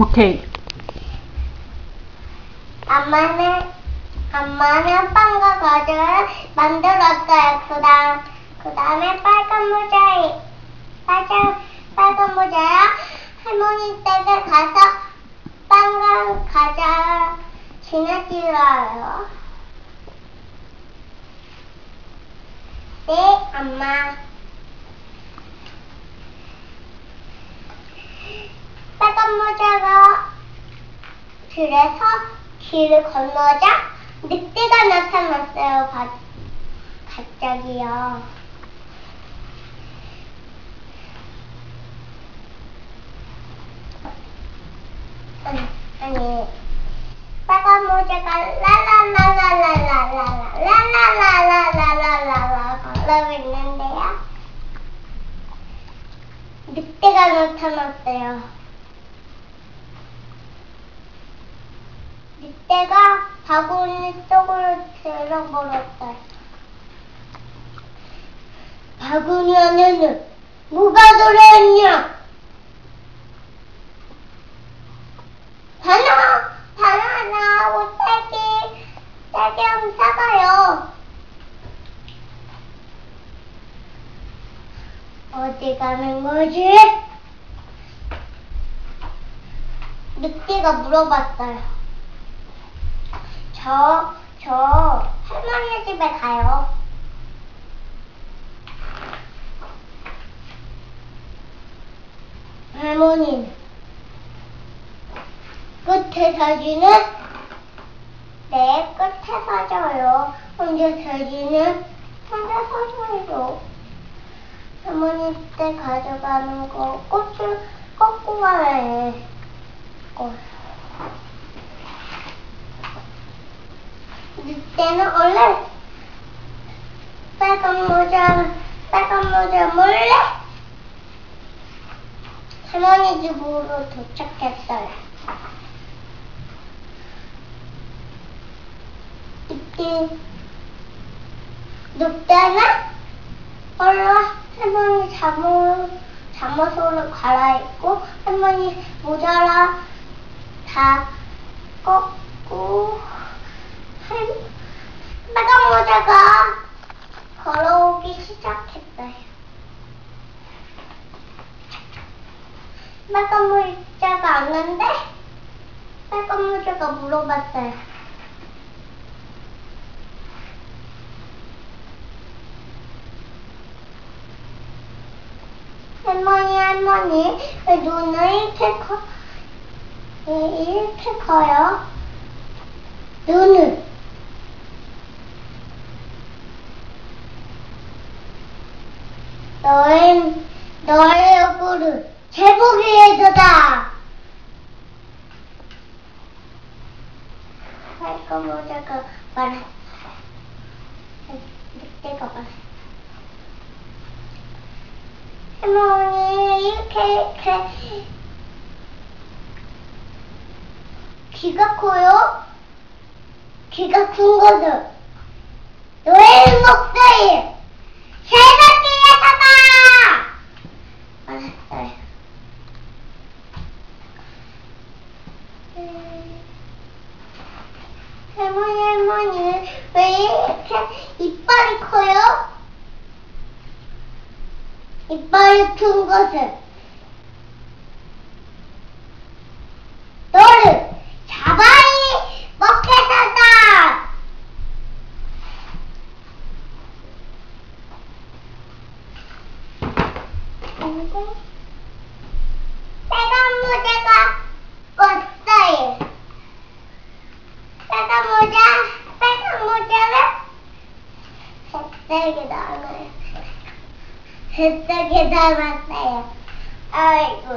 오케이. 엄마는 엄마는 빵과 과자를 만들었어요. 그다음 그다음에 빨간 모자에 빨간 빨간 모자야 할머니 댁에 가서 빵과 과자 지내주어요. 네, 엄마. 빨간 모자가 그래서 길을 건너자 늑대가 나타났어요. 바, 갑자기요. 아니, 빨간 모자가 라라라라라라라라라라라라라라 걸어고 있는데요. 늑대가 나타났어요. 늑대가 바구니 속으로 들어버렸어요. 바구니 안에는 뭐가 들어있냐? 바나, 바나나하고 딸기, 딸기하고 사과요. 어디 가는 거지? 늑대가 물어봤어요. 저, 저 할머니 집에 가요. 할머니 끝에 사진은 네 끝에 사줘요. 혼자 사진은 혼자 사줘요. 할머니 때 가져가는 거 꽃을 꺾고 가야 해. 꽃. 늑대는 원래 빨간 모자 빨간 모자 몰래 할머니 집으로 도착했어요. 이때 늑대는 원래 할머니 잠옷 잠옷으로 갈아입고 할머니 모자라 다꺾고 할- 모자가 걸어오기 시작했어요. 빨간 모자가 왔는데 빨간 모자가 물어봤어요. 할머니 할머니 왜 눈을 이렇게 커 왜 이렇게 커요? 눈을 너의 너의 얼굴을 제복이 해줘다. 빨간 모자가 말했어요. 늑대가 말했어요. 할머니 이렇게 이렇게 귀가 커요? 귀가 큰 거죠? 너의 목소리 새벽기에다가 알았어요. 음, 할머니 할머니 왜 이렇게 이빨이 커요? 이빨이 큰 것은 너를 잡아이 먹겠다. 그리고 빨간 모자가 왔어요. 빨간 모자, 뱃속에 닮았어요. 아이고,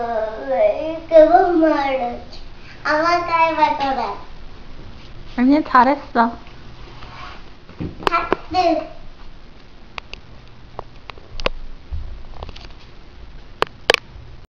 그건 모르지. 아마 닮았더라. 아니, 잘했어. 박수.